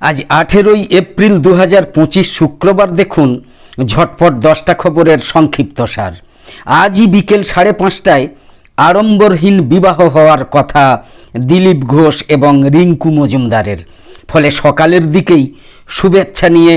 আজ আঠেরোই এপ্রিল দু হাজার পঁচিশ শুক্রবার দেখুন ঝটপট দশটা খবরের সংক্ষিপ্তসার আজই বিকেল সাড়ে পাঁচটায় আড়ম্বরহীন বিবাহ হওয়ার কথা দিলীপ ঘোষ এবং রিঙ্কু মজুমদারের। ফলে সকালের দিকেই শুভেচ্ছা নিয়ে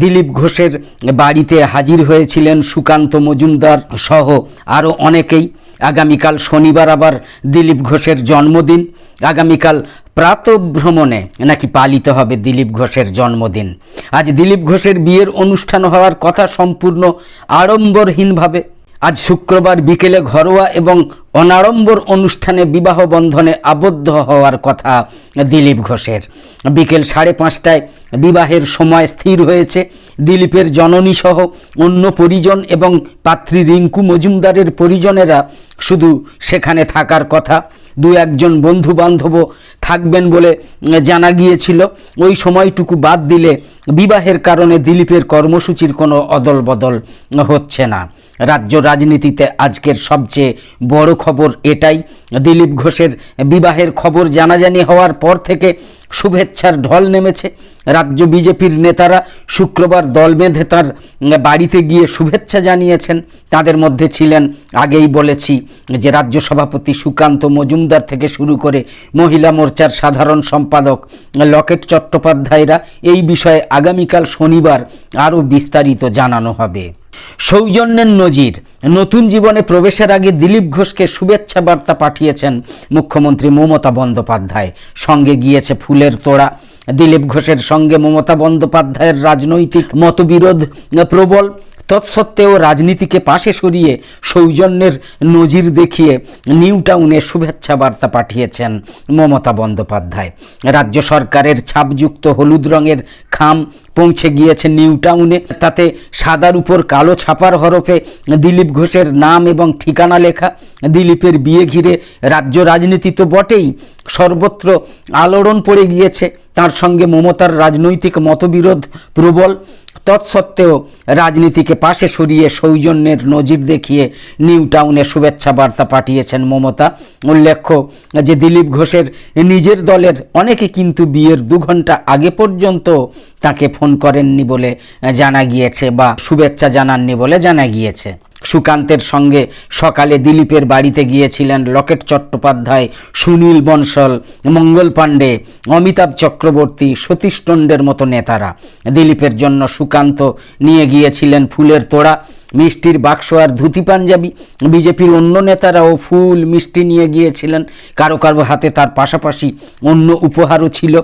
দিলীপ ঘোষের বাড়িতে হাজির হয়েছিলেন সুকান্ত মজুমদার সহ আরও অনেকেই। আগামীকাল শনিবার আবার দিলীপ ঘোষের জন্মদিন। আগামীকাল প্রাতভ্রমণে নাকি পালিত হবে দিলীপ ঘোষের জন্মদিন। আজ দিলীপ ঘোষের বিয়ের অনুষ্ঠান হওয়ার কথা সম্পূর্ণ আড়ম্বরহীনভাবে আজ শুক্রবার বিকেলে ঘরোয়া এবং অনাড়ম্বর অনুষ্ঠানে বিবাহ বন্ধনে আবদ্ধ হওয়ার কথা দিলীপ ঘোষের। বিকেল সাড়ে পাঁচটায় বিবাহের সময় স্থির হয়েছে। দিলীপের জননী সহ অন্য পরিজন এবং পাত্রী রিঙ্কু মজুমদারের পরিজনেরা শুধু সেখানে থাকার কথা। দু একজন বন্ধু বান্ধবও থাকবেন বলে জানা গিয়েছিল। ওই সময়টুকু বাদ দিলে বিবাহের কারণে দিলীপের কর্মসূচির কোনো অদল বদল হচ্ছে না। রাজ্য রাজনীতিতে আজকের সবচেয়ে বড় খবর এটাই। দিলীপ ঘোষের বিবাহের খবর জানাজানি হওয়ার পর থেকে শুভেচ্ছার ঢল নেমেছে। রাজ্য বিজেপির নেতারা শুক্রবার দল বেঁধে তার বাড়িতে গিয়ে শুভেচ্ছা জানিয়েছেন। তাদের মধ্যে ছিলেন, আগেই বলেছি, যে রাজ্য সভাপতি সুকান্ত মজুমদার থেকে শুরু করে মহিলা মোর্চার সাধারণ সম্পাদক লকেট চট্টোপাধ্যায়রা। এই বিষয়ে আগামীকাল শনিবার আরও বিস্তারিত জানানো হবে। সৌজন্যের নজির। নতুন জীবনে প্রবেশের আগে দিলীপ ঘোষকে শুভেচ্ছা বার্তা পাঠিয়েছেন মুখ্যমন্ত্রী মমতা বন্দ্যোপাধ্যায়। সঙ্গে গিয়েছে ফুলের তোড়া। দিলীপ ঘোষের সঙ্গে মমতা বন্দ্যোপাধ্যায়ের রাজনৈতিক মতবিরোধ প্রবল। তৎসত্ত্বেও রাজনীতিকে পাশে সরিয়ে সৌজন্যের নজির দেখিয়ে নিউ টাউনে শুভেচ্ছা বার্তা পাঠিয়েছেন মমতা বন্দ্যোপাধ্যায়। রাজ্য সরকারের ছাপযুক্ত হলুদ রঙের খাম পৌঁছে গিয়েছে নিউ টাউনে তাতে সাদার উপর কালো ছাপার হরফে দিলীপ ঘোষের নাম এবং ঠিকানা লেখা। দিলীপের বিয়ে ঘিরে রাজ্য রাজনীতি তো বটেই, সর্বত্র আলোড়ন পড়ে গিয়েছে। তার সঙ্গে মমতার রাজনৈতিক মতবিরোধ প্রবল। তৎসত্ত্বেও রাজনীতিকে পাশে সরিয়ে সৌজন্যের নজির দেখিয়ে নিউ টাউনে শুভেচ্ছা বার্তা পাঠিয়েছেন মমতা। উল্লেখ্য যে দিলীপ ঘোষের নিজের দলের অনেকে কিন্তু বিয়ের দু ঘণ্টা আগে পর্যন্ত তাকে ফোন করেননি বলে জানা গিয়েছে বা শুভেচ্ছা জানাননি বলে জানা গিয়েছে। সুকান্তের সঙ্গে সকালে দিলীপের বাড়িতে গিয়েছিলেন লকেট চট্টোপাধ্যায়, সুনীল বনসল মঙ্গল পাণ্ডে, অমিতাভ চক্রবর্তী, সতীশ টন্ডের মতো নেতারা। দিলীপের জন্য সুকান্ত নিয়ে গিয়েছিলেন ফুলের তোড়া। মিষ্টির বাক্স আর ধুতি পাঞ্জাবি। বিজেপির অন্য নেতারাও ফুল মিষ্টি নিয়ে গিয়েছিলেন। কারও কারও হাতে তার পাশাপাশি অন্য উপহারও ছিল।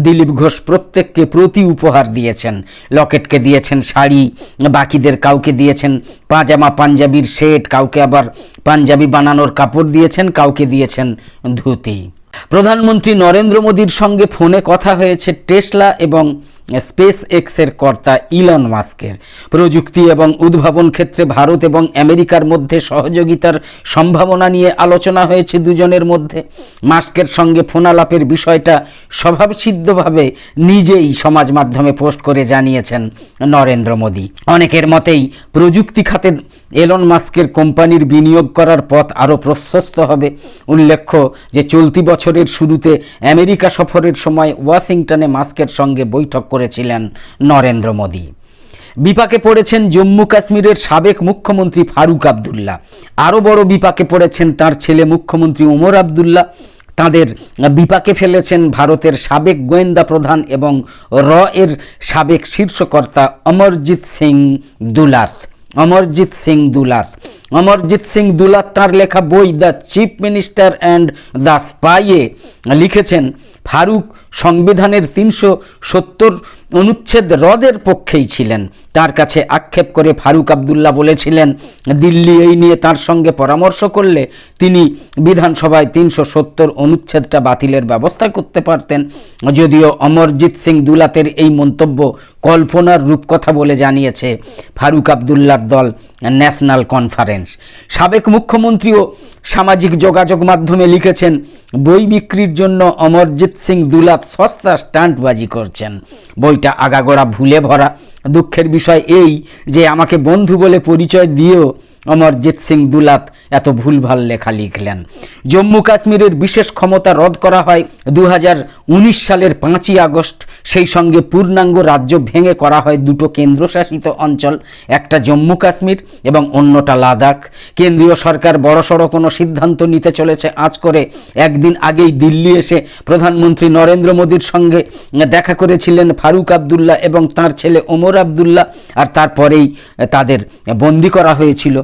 দিলীপ ঘোষ প্রত্যেককে প্রতি উপহার দিয়েছেন। লকেটকে দিয়েছেন শাড়ি, বাকিদের কাউকে দিয়েছেন পাজামা পাঞ্জাবির সেট, কাউকে আবার পাঞ্জাবি বানানোর কাপড় দিয়েছেন, কাউকে দিয়েছেন ধুতি। প্রধানমন্ত্রী নরেন্দ্র মোদীর সঙ্গে ফোনে কথা হয়েছে টেসলা এবং স্পেস এক্সের কর্তা ইলন মাস্কের প্রযুক্তি এবং উদ্ভাবন ক্ষেত্রে ভারত এবং আমেরিকার মধ্যে সহযোগিতার সম্ভাবনা নিয়ে আলোচনা হয়েছে দুজনের মধ্যে। মাস্কের সঙ্গে ফোনালাপের বিষয়টা স্বভাবসিদ্ধভাবে নিজেই সমাজ মাধ্যমে পোস্ট করে জানিয়েছেন নরেন্দ্র মোদী। অনেকের মতেই প্রযুক্তি খাতে এলন মাস্কের কোম্পানির বিনিয়োগ করার পথ আরও প্রশস্ত হবে। উল্লেখ্য যে, চলতি বছরের শুরুতে আমেরিকা সফরের সময় ওয়াশিংটনে মাস্কের সঙ্গে বৈঠক করেছিলেন নরেন্দ্র মোদী। বিপাকে পড়েছেন জম্মু কাশ্মীরের সাবেক মুখ্যমন্ত্রী ফারুক আবদুল্লাহ। আরও বড় বিপাকে পড়েছেন তার ছেলে মুখ্যমন্ত্রী ওমর আবদুল্লাহ। তাদের বিপাকে ফেলেছেন ভারতের সাবেক গোয়েন্দা প্রধান এবং র এর সাবেক শীর্ষকর্তা অমরজিৎ সিং দুলাত। অমরজিৎ সিং দুলাত। অমরজিৎ সিং দুলাত তার লেখা বই the chief minister and the স্পাইয়ে লিখেছেন, ফারুক সংবিধানের তিনশো সত্তর অনুচ্ছেদ রদের পক্ষেই ছিলেন। তার কাছে আক্ষেপ করে ফারুক আবদুল্লাহ বলেছিলেন, দিল্লি এই নিয়ে তার সঙ্গে পরামর্শ করলে তিনি বিধানসভায় তিনশো সত্তর অনুচ্ছেদটা বাতিলের ব্যবস্থা করতে পারতেন। যদিও অমরজিৎ সিং দুলাতের এই মন্তব্য কল্পনার রূপকথা বলে জানিয়েছে ফারুক আবদুল্লার দল ন্যাশনাল কনফারেন্স। সাবেক মুখ্যমন্ত্রীও সামাজিক যোগাযোগ মাধ্যমে লিখেছেন, বই বিক্রির জন্য অমরজিৎ সিং দুলাত সস্তা স্টান্টবাজি করছেন। বইটা আগাগোড়া ভুলে ভরা, দুঃখের বিষয় এই যে আমাকে বন্ধু বলে পরিচয় দিয়েও অমরজিৎ সিং দুলাত এত ভুলভাল লেখা লিখলেন। জম্মু কাশ্মীরের বিশেষ ক্ষমতা রদ করা হয় দু হাজার উনিশ সালের পাঁচই আগস্ট। সেই সঙ্গে পূর্ণাঙ্গ রাজ্য ভেঙে করা হয় দুটো কেন্দ্রশাসিত অঞ্চল, একটা জম্মু কাশ্মীর এবং অন্যটা লাদাখ। কেন্দ্রীয় সরকার বড়সড় কোনো সিদ্ধান্ত নিতে চলেছে আজ করে। একদিন আগেই দিল্লি এসে প্রধানমন্ত্রী নরেন্দ্র মোদীর সঙ্গে দেখা করেছিলেন ফারুক আবদুল্লাহ এবং তার ছেলে ওমর আবদুল্লাহ। আর তারপরেই তাদের বন্দি করা হয়েছিল।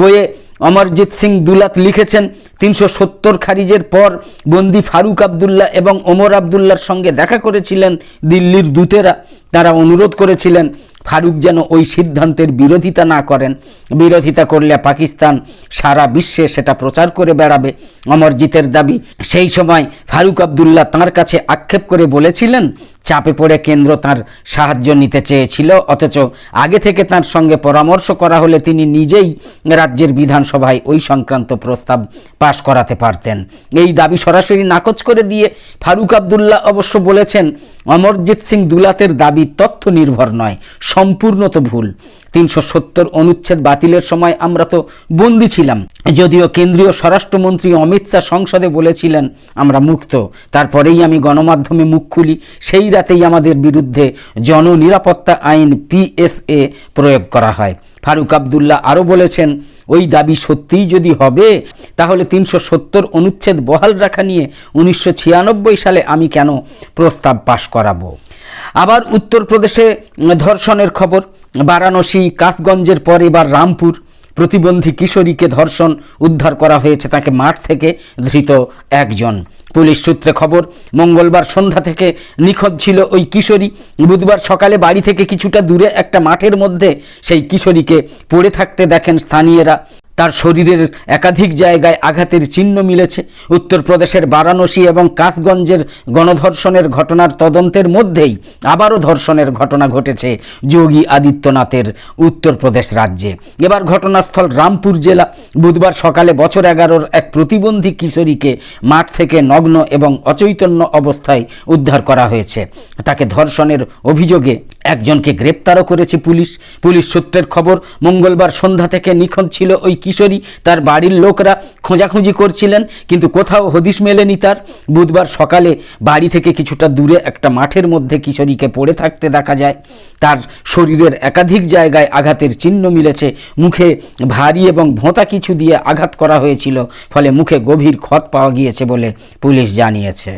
বইয়ে অমরজিৎ সিং দুলাত লিখেছেন, তিনশো সত্তর খারিজের পর বন্দি ফারুক আবদুল্লাহ এবং ওমর আবদুল্লার সঙ্গে দেখা করেছিলেন দিল্লির দূতেরা। তারা অনুরোধ করেছিলেন ফারুক যেন ওই সিদ্ধান্তের বিরোধিতা না করেন। বিরোধিতা করলে পাকিস্তান সারা বিশ্বে সেটা প্রচার করে বেড়াবে। অমরজিতের দাবি, সেই সময় ফারুক আবদুল্লাহ তাঁর কাছে আক্ষেপ করে বলেছিলেন, চাপে পড়ে কেন্দ্র তার সাহায্য নিতে চেয়েছিল, অথচ আগে থেকে তার সঙ্গে পরামর্শ করা হলে তিনি নিজেই রাজ্যের বিধানসভায় ওই সংক্রান্ত প্রস্তাব পাশ করাতে পারতেন। এই দাবি সরাসরি নাকচ করে দিয়ে ফারুক আবদুল্লাহ অবশ্য বলেছেন অমরজিৎ সিং দুলাতের দাবি তথ্য নির্ভর নয়, সম্পূর্ণ তো ভুল। তিনশো সত্তর অনুচ্ছেদ বাতিলের সময় আমরা তো বন্দি ছিলাম। যদিও কেন্দ্রীয় স্বরাষ্ট্রমন্ত্রী অমিত শাহ সংসদে বলেছিলেন, আমরা মুক্ত। তারপরেই আমি গণমাধ্যমে মুখ খুলি, সেই রাতেই আমাদের বিরুদ্ধে জননিরাপত্তা আইন পিএসএ প্রয়োগ করা হয়। ফারুক আবদুল্লাহ আরও বলেছেন, ওই দাবি সত্যিই যদি হবে, তাহলে তিনশো সত্তর অনুচ্ছেদ বহাল রাখা নিয়ে উনিশশো ছিয়ানব্বই সালে আমি কেন প্রস্তাব পাশ করাবো? আবার উত্তরপ্রদেশে ধর্ষণের খবর, বারাণসী কাসগঞ্জের পর এবার রামপুর, প্রতিবন্ধী কিশোরীকে ধর্ষণ উদ্ধার করা হয়েছে তাকে মাঠ থেকে ধৃত একজন। পুলিশ সূত্রে খবর, মঙ্গলবার সন্ধ্যা থেকে নিখোঁজ ছিল ওই কিশোরী। বুধবার সকালে বাড়ি থেকে কিছুটা দূরে একটা মাঠের মধ্যে সেই কিশোরীকে পড়ে থাকতে দেখেন স্থানীয়রা। তার শরীরের একাধিক জায়গায় আঘাতের চিহ্ন মিলেছে। উত্তরপ্রদেশের বারাণসী এবং কাসগঞ্জের গণধর্ষণের ঘটনার তদন্তের মধ্যেই আবারও ধর্ষণের ঘটনা ঘটেছে যোগী আদিত্যনাথের উত্তরপ্রদেশ রাজ্যে। এবার ঘটনাস্থল রামপুর জেলা। বুধবার সকালে বছর এগারোর এক প্রতিবন্ধী কিশোরীকে মাঠ থেকে নগ্ন এবং অচৈতন্য অবস্থায় উদ্ধার করা হয়েছে। তাকে ধর্ষণের অভিযোগে একজনকে গ্রেপ্তারও করেছে পুলিশ। পুলিশ সূত্রের খবর, মঙ্গলবার সন্ধ্যা থেকে নিখোঁজ ছিল ওই কিশোরী, তার বাড়ির লোকরা খোঁজাখুঁজি করছিলেন, কিন্তু কোথাও হদিশ মেলেনি তার। বুধবার সকালে বাড়ি থেকে কিছুটা দূরে একটা মাঠের মধ্যে কিশোরীকে পড়ে থাকতে দেখা যায়। তার শরীরের একাধিক জায়গায় আঘাতের চিহ্ন মিলেছে। মুখে ভারী এবং ভোঁতা কিছু দিয়ে আঘাত করা হয়েছিল, ফলে মুখে গভীর ক্ষত পাওয়া গিয়েছে বলে পুলিশ জানিয়েছে।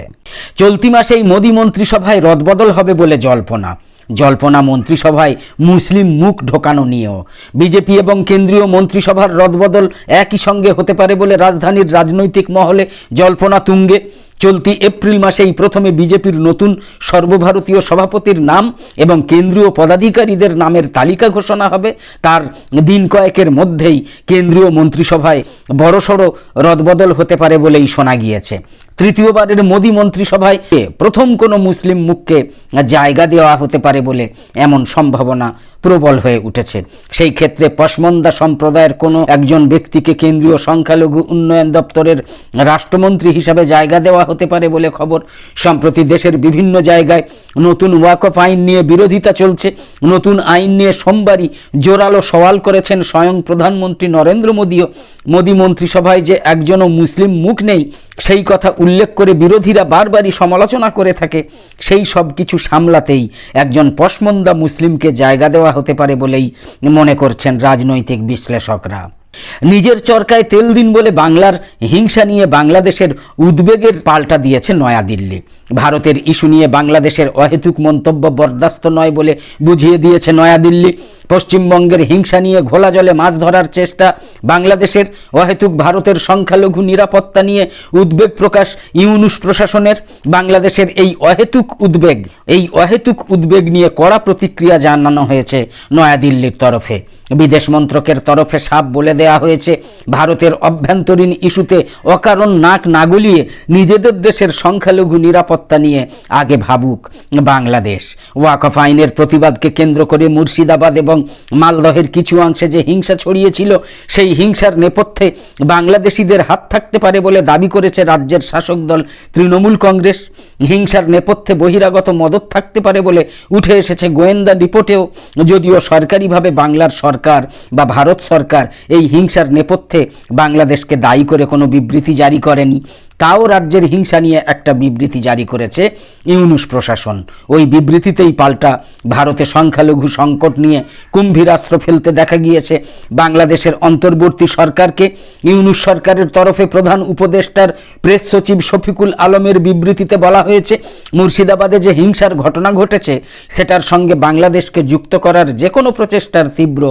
চলতি মাসেই মোদী মন্ত্রিসভায় রদবদল হবে বলে জল্পনা। জল্পনা মন্ত্রিসভায় মুসলিম মুখ ঢোকানো নিয়েও। বিজেপি এবং কেন্দ্রীয় মন্ত্রিসভার রদবদল একই সঙ্গে হতে পারে বলে রাজধানীর রাজনৈতিক মহলে জল্পনা তুঙ্গে। চলতি এপ্রিল মাসেই প্রথমে বিজেপির নতুন সর্বভারতীয় সভাপতির নাম এবং কেন্দ্রীয় পদাধিকারীদের নামের তালিকা ঘোষণা হবে। তার দিন কয়েকের মধ্যেই কেন্দ্রীয় মন্ত্রিসভায় বড়সড় রদবদল হতে পারে বলেই শোনা গিয়েছে। তৃতীয়বারের মোদী মন্ত্রিসভায় প্রথম কোনো মুসলিম মুখকে জায়গা দেওয়া হতে পারে বলে এমন সম্ভাবনা প্রবল হয়ে উঠেছে। সেই ক্ষেত্রে পশমন্দা সম্প্রদায়ের কোনো একজন ব্যক্তিকে কেন্দ্রীয় সংখ্যালঘু উন্নয়ন দপ্তরের রাষ্ট্রমন্ত্রী হিসাবে জায়গা দেওয়া হতে পারে বলে খবর। সম্প্রতি দেশের বিভিন্ন জায়গায় নতুন ওয়াকফ আইন নিয়ে বিরোধিতা চলছে। নতুন আইন নিয়ে সোমবারই জোরালো সওয়াল করেছেন স্বয়ং প্রধানমন্ত্রী নরেন্দ্র মোদীও। মোদী মন্ত্রিসভায় যে একজনও মুসলিম মুখ নেই সেই কথা উল্লেখ করে বিরোধীরা বারবারই সমালোচনা করে থাকে, সেই সব কিছু সামলাতেই একজন পশমন্দা মুসলিমকে জায়গা দেওয়া হতে পারে বলেই মনে করছেন রাজনৈতিক বিশ্লেষকরা। নিজের চরকায় তেল দিন বলে বাংলার হিংসা নিয়ে বাংলাদেশের উদ্বেগের পাল্টা দিয়েছে নয়াদিল্লি। ভারতের ইস্যু নিয়ে বাংলাদেশের অহেতুক মন্তব্য বরদাস্ত নয় বলে বুঝিয়ে দিয়েছে নয়াদিল্লি। পশ্চিমবঙ্গের হিংসা নিয়ে ঘোলা জলে মাছ ধরার চেষ্টা, বাংলাদেশের অহেতুক ভারতের সংখ্যালঘু নিরাপত্তা নিয়ে উদ্বেগ প্রকাশ ইউনুস প্রশাসনের। বাংলাদেশের এই অহেতুক উদ্বেগ, এই অহেতুক উদ্বেগ নিয়ে কড়া প্রতিক্রিয়া জানানো হয়েছে নয়াদিল্লির তরফে। বিদেশ মন্ত্রকের তরফে সাপ বলে দেয়া হয়েছে, ভারতের অভ্যন্তরীণ ইস্যুতে অকারণ নাক না গলিয়ে নিজেদের দেশের সংখ্যালঘু নিরাপত্তা নিরাপত্তা নিয়ে আগে ভাবুক বাংলাদেশ। ওয়াকফ আইনের প্রতিবাদকে কেন্দ্র করে মুর্শিদাবাদ এবং মালদহের কিছু অংশে যে হিংসা ছড়িয়েছিল, সেই হিংসার নেপথ্যে বাংলাদেশিদের হাত থাকতে পারে বলে দাবি করেছে রাজ্যের শাসক দল তৃণমূল কংগ্রেস। হিংসার নেপথ্যে বহিরাগত মদত থাকতে পারে বলে উঠে এসেছে গোয়েন্দা রিপোর্টেও। যদিও সরকারিভাবে বাংলার সরকার বা ভারত সরকার এই হিংসার নেপথ্যে বাংলাদেশকে দায়ী করে কোনো বিবৃতি জারি করেনি। তাও রাজ্যের হিংসা নিয়ে একটা বিবৃতি জারি করেছে ইউনুস প্রশাসন। ওই বিবৃতিতেই পাল্টা ভারতে সংখ্যালঘু সংকট নিয়ে কুম্ভীরাস্ত্র ফেলতে দেখা গিয়েছে। বাংলাদেশের অন্তর্বর্তী সরকারকে ইউনুস সরকারের তরফে প্রধান উপদেষ্টার প্রেস সচিব শফিকুল আলমের বিবৃতিতে বলা হয়েছে, মুর্শিদাবাদে যে হিংসার ঘটনা ঘটেছে, সেটার সঙ্গে বাংলাদেশকে যুক্ত করার যে কোনো প্রচেষ্টার তীব্র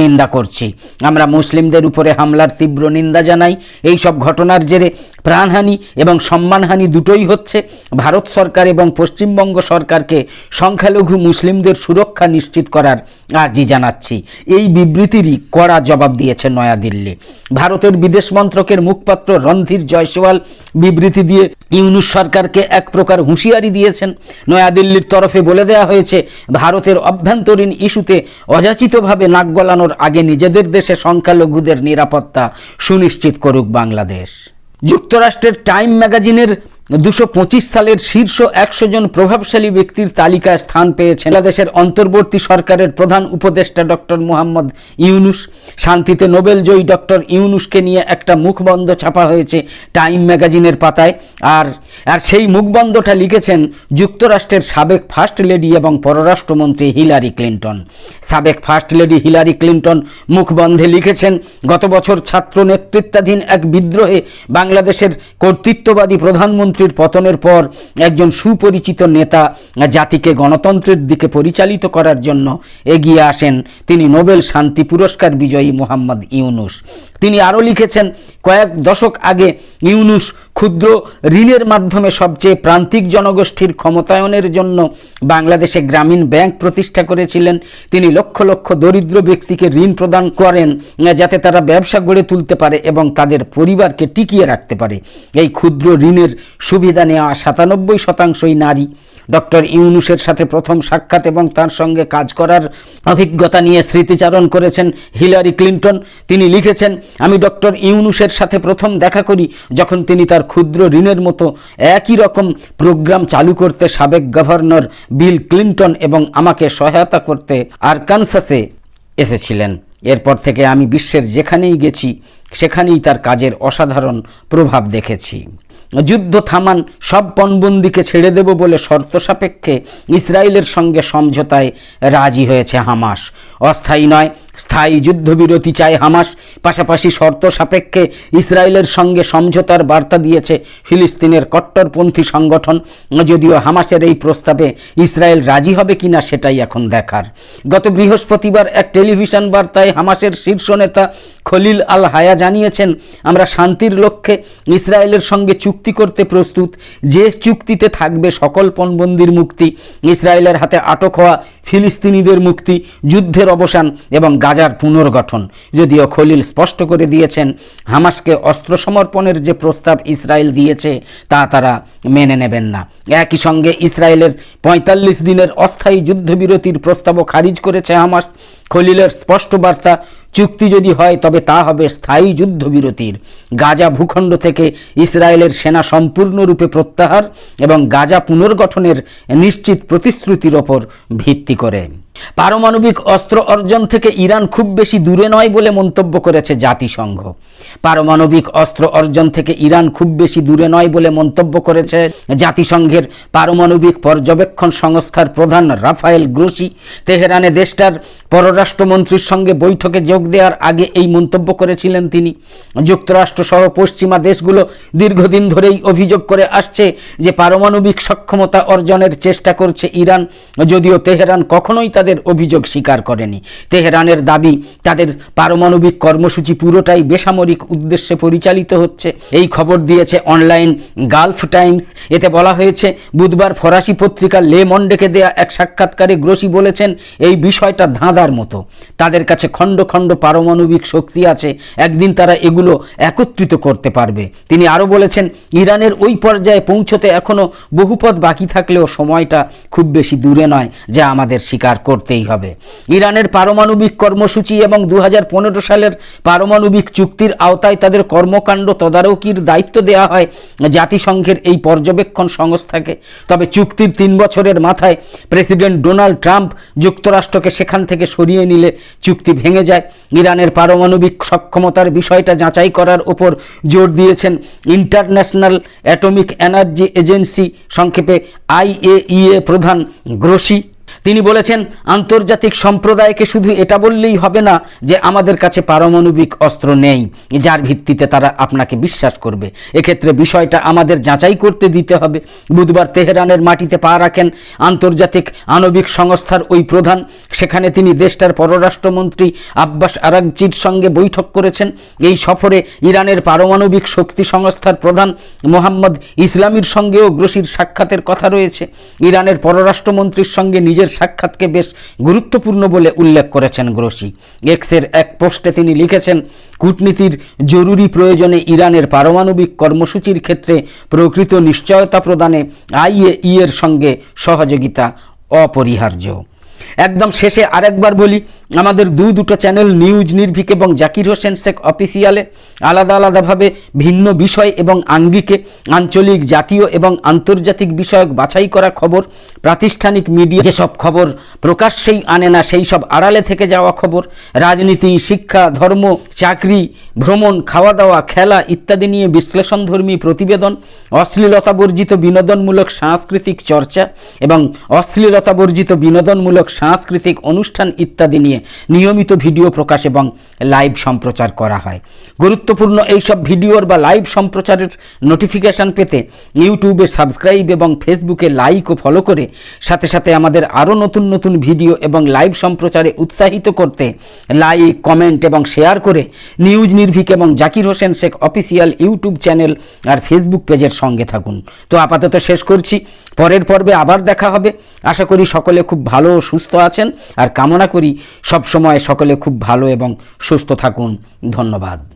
নিন্দা করছি। আমরা মুসলিমদের উপরে হামলার তীব্র নিন্দা জানাই। এই সব ঘটনার জেরে প্রাণহানি এবং সম্মানহানি দুটোই হচ্ছে। ভারত সরকার এবং পশ্চিমবঙ্গ সরকারকে সংখ্যালঘু মুসলিমদের সুরক্ষা নিশ্চিত করার আর্জি জানাচ্ছি। এই বিবৃতিরই কড়া জবাব দিয়েছে নয়াদিল্লি। ভারতের বিদেশ মন্ত্রকের মুখপাত্র রণধীর জয়সওয়াল বিবৃতি দিয়ে ইউনুস সরকারকে এক প্রকার হুঁশিয়ারি দিয়েছেন। নয়াদিল্লির তরফে বলে দেওয়া হয়েছে, ভারতের অভ্যন্তরীণ ইস্যুতে অযাচিতভাবে নাক গলানোর আগে নিজেদের দেশে সংখ্যালঘুদের নিরাপত্তা সুনিশ্চিত করুক বাংলাদেশ। যুক্তরাষ্ট্রের টাইম ম্যাগাজিনের দুশো সালের শীর্ষ একশো জন প্রভাবশালী ব্যক্তির তালিকায় স্থান পেয়েছেন বাংলাদেশের অন্তর্বর্তী সরকারের প্রধান উপদেষ্টা ডক্টর মোহাম্মদ ইউনুস। শান্তিতে নোবেল জয়ী ডক্টর ইউনুসকে নিয়ে একটা মুখবন্ধ ছাপা হয়েছে টাইম ম্যাগাজিনের পাতায়। আর আর সেই মুখবন্ধটা লিখেছেন যুক্তরাষ্ট্রের সাবেক ফার্স্ট লেডি এবং পররাষ্ট্রমন্ত্রী হিলারি ক্লিন্টন। সাবেক ফার্স্ট লেডি হিলারি ক্লিন্টন মুখবন্ধে লিখেছেন, গত বছর ছাত্র নেতৃত্বাধীন এক বিদ্রোহে বাংলাদেশের কর্তৃত্ববাদী প্রধানমন্ত্রীর পতনের পর একজন সুপরিচিত নেতা জাতিকে গণতন্ত্রের দিকে পরিচালিত করার জন্য এগিয়ে আসেন তিনি নোবেল শান্তি পুরস্কার বিজয়ী মোহাম্মদ ইউনুস। তিনি আরও লিখেছেন, কয়েক দশক আগে ইউনুস ক্ষুদ্র ঋণের মাধ্যমে সবচেয়ে প্রান্তিক জনগোষ্ঠীর ক্ষমতায়নের জন্য বাংলাদেশে গ্রামীণ ব্যাংক প্রতিষ্ঠা করেছিলেন। তিনি লক্ষ লক্ষ দরিদ্র ব্যক্তিকে ঋণ প্রদান করেন, যাতে তারা ব্যবসা গড়ে তুলতে পারে এবং তাদের পরিবারকে টিকিয়ে রাখতে পারে। এই ক্ষুদ্র ঋণের সুবিধা নেওয়া সাতানব্বই শতাংশই নারী। ডক্টর ইউনুসের সাথে প্রথম সাক্ষাৎ এবং তার সঙ্গে কাজ করার অভিজ্ঞতা নিয়ে স্মৃতিচারণ করেছেন হিলারি ক্লিন্টন। তিনি লিখেছেন আমি ডক্টর ইউনুসের সাথে প্রথম দেখা করি যখন তিনি তার ক্ষুদ্র ঋণের মতো একই রকম প্রোগ্রাম চালু করতে সাবেক গভর্নর বিল ক্লিন্টন এবং আমাকে সহায়তা করতে আরকানসাসে এসেছিলেন। এরপর থেকে আমি বিশ্বের যেখানেই গেছি, সেখানেই তার কাজের অসাধারণ প্রভাব দেখেছি। যুদ্ধ থামান সব পণবন্দিকে ছেড়ে দেব বলে শর্ত সাপেক্ষে ইসরায়েলের সঙ্গে সমঝোতায় রাজি হয়েছে হামাস। অস্থায়ী নয় স্থায়ী যুদ্ধবিরতি চায় হামাস। পাশাপাশি শর্ত সাপেক্ষে ইসরায়েলের সঙ্গে সমঝোতার বার্তা দিয়েছে ফিলিস্তিনের কট্টরপন্থী সংগঠন। যদিও হামাসের এই প্রস্তাবে ইসরায়েল রাজি হবে কিনা সেটাই এখন দেখার। গত বৃহস্পতিবার এক টেলিভিশন বার্তায় হামাসের শীর্ষ নেতা খলিল আল হায়া জানিয়েছেন, আমরা শান্তির লক্ষ্যে ইসরায়েলের সঙ্গে চুক্তি করতে প্রস্তুত। যে চুক্তিতে থাকবে সকল পণবন্দির মুক্তি, ইসরায়েলের হাতে আটক হওয়া ফিলিস্তিনিদের মুক্তি, যুদ্ধের অবসান এবং গাজার পুনর্গঠন। যদিও খলিল স্পষ্ট করে দিয়েছেন, হামাসকে অস্ত্র সমর্পণের যে প্রস্তাব ইসরায়েল দিয়েছে, তা তারা মেনে নেবেন না। একই সঙ্গে ইসরায়েলের পঁয়তাল্লিশ দিনের অস্থায়ী যুদ্ধবিরতির প্রস্তাবও খারিজ করেছে হামাস। খলিলের স্পষ্ট বার্তা, চুক্তি যদি হয় তবে তা হবে স্থায়ী যুদ্ধবিরতির। গাজা ভূখণ্ড থেকে ইসরায়েলের সেনা সম্পূর্ণরূপে প্রত্যাহার এবং গাজা পুনর্গঠনের নিশ্চিত প্রতিশ্রুতির ওপর ভিত্তি করে। পারমাণবিক অস্ত্র অর্জন থেকে ইরান খুব বেশি দূরে নয় বলে মন্তব্য করেছে জাতিসংঘ। পারমাণবিক অস্ত্র অর্জন থেকে ইরান খুব বেশি দূরে নয় বলে মন্তব্য করেছে জাতিসংঘের পারমাণবিক পর্যবেক্ষণ সংস্থার প্রধান রাফায়েল গ্রোসি। তেহরানে দেশটার পররাষ্ট্রমন্ত্রীর সঙ্গে বৈঠকে যোগ দেওয়ার আগে এই মন্তব্য করেছিলেন তিনি। যুক্তরাষ্ট্র সহ পশ্চিমা দেশগুলো দীর্ঘদিন ধরেই অভিযোগ করে আসছে যে পারমাণবিক সক্ষমতা অর্জনের চেষ্টা করছে ইরান। যদিও তেহরান কখনোই তাদের তাদের অভিযোগ স্বীকার করেনি। তেহরানের দাবি, তাদের পারমাণবিক কর্মসূচি পুরোটাই বেসামরিক উদ্দেশ্যে পরিচালিত হচ্ছে। এই খবর দিয়েছে অনলাইন গালফ টাইমস। এতে বলা হয়েছে, বুধবার ফরাসি পত্রিকা লে মন্ডেকে দেয়া এক সাক্ষাৎকারে গ্রোসি বলেছেন, এই বিষয়টা ধাঁধার মতো। তাদের কাছে খণ্ড খণ্ড পারমাণবিক শক্তি আছে, একদিন তারা এগুলো একত্রিত করতে পারবে। তিনি আরও বলেছেন, ইরানের ওই পর্যায়ে পৌঁছতে এখনও বহুপথ বাকি থাকলেও সময়টা খুব বেশি দূরে নয়, যা আমাদের স্বীকার করতেই হবে। ইরানের পারমাণবিক কর্মসূচি এবং দু হাজার পনেরো সালের পারমাণবিক চুক্তির আওতায় তাদের কর্মকাণ্ড তদারকির দায়িত্ব দেওয়া হয় জাতিসংঘের এই পর্যবেক্ষণ সংস্থাকে। তবে চুক্তির তিন বছরের মাথায় প্রেসিডেন্ট ডোনাল্ড ট্রাম্প যুক্তরাষ্ট্রকে সেখান থেকে সরিয়ে নিলে চুক্তি ভেঙে যায়। ইরানের পারমাণবিক সক্ষমতার বিষয়টা যাচাই করার ওপর জোর দিয়েছেন ইন্টারন্যাশনাল অ্যাটমিক এনার্জি এজেন্সি, সংক্ষেপে আইএইএ প্রধান গ্রোসি। তিনি বলেছেন, আন্তর্জাতিক সম্প্রদায়কে শুধু এটা বললেই হবে না যে আমাদের কাছে পারমাণবিক অস্ত্র নেই, যার ভিত্তিতে তারা আপনাকে বিশ্বাস করবে। এক্ষেত্রে বিষয়টা আমাদের যাচাই করতে দিতে হবে। বুধবার তেহরানের মাটিতে পা রাখেন আন্তর্জাতিক আণবিক সংস্থার ওই প্রধান। সেখানে তিনি দেশটার পররাষ্ট্রমন্ত্রী আব্বাস আরাকজির সঙ্গে বৈঠক করেছেন। এই সফরে ইরানের পারমাণবিক শক্তি সংস্থার প্রধান মোহাম্মদ ইসলামীর সঙ্গেও গ্রসির সাক্ষাতের কথা রয়েছে। ইরানের পররাষ্ট্রমন্ত্রীর সঙ্গে নিজের সাক্ষাৎকে বেশ গুরুত্বপূর্ণ বলে উল্লেখ করেছেন গ্রোসি। এক্সের এক পোস্টে তিনি লিখেছেন, কূটনীতির জরুরি প্রয়োজনে ইরানের পারমাণবিক কর্মসূচির ক্ষেত্রে প্রকৃত নিশ্চয়তা প্রদানে আইএই এর সঙ্গে সহযোগিতা অপরিহার্য। একদম শেষে আরেকবার বলি, আমাদের দু দুটো চ্যানেল নিউজ নির্ভীক এবং জাকির হোসেন শেখ অফিসিয়ালে আলাদা আলাদাভাবে ভিন্ন বিষয় এবং আঙ্গিকে আঞ্চলিক, জাতীয় এবং আন্তর্জাতিক বিষয়ক বাছাই করা খবর, প্রাতিষ্ঠানিক মিডিয়া যেসব খবর প্রকাশ্যেই আনে না, সেই সব আড়ালে থেকে যাওয়া খবর, রাজনীতি, শিক্ষা, ধর্ম, চাকরি, ভ্রমণ খাওয়া দাওয়া খেলা ইত্যাদি নিয়ে বিশ্লেষণধর্মী প্রতিবেদন অশ্লীলতা বর্জিত বিনোদনমূলক সাংস্কৃতিক চর্চা এবং অশ্লীলতা বর্জিত বিনোদনমূলক সাংস্কৃতিক অনুষ্ঠান ইত্যাদি নিয়ে নিয়মিত ভিডিও প্রকাশ এবং লাইভ সম্প্রচার করা হয়। গুরুত্বপূর্ণ এইসব ভিডিওর বা লাইভ সম্প্রচারের নোটিফিকেশান পেতে ইউটিউবে সাবস্ক্রাইব এবং ফেসবুকে লাইক ও ফলো করে সাথে সাথে আমাদের আরও নতুন নতুন ভিডিও এবং লাইভ সম্প্রচারে উৎসাহিত করতে লাইক, কমেন্ট এবং শেয়ার করে নিউজ নির্ভীক এবং Zakir Hossain Sheikh official YouTube channel আর ফেসবুক পেজের সঙ্গে থাকুন। তো আপাতত শেষ করছি। পরের পর্বে আবার দেখা হবে। আশা করি সকলে খুব ভালো ও সুস্থ আছেন। আর কামনা করি সবসময় সকলে খুব ভালো এবং সুস্থ থাকুন। ধন্যবাদ।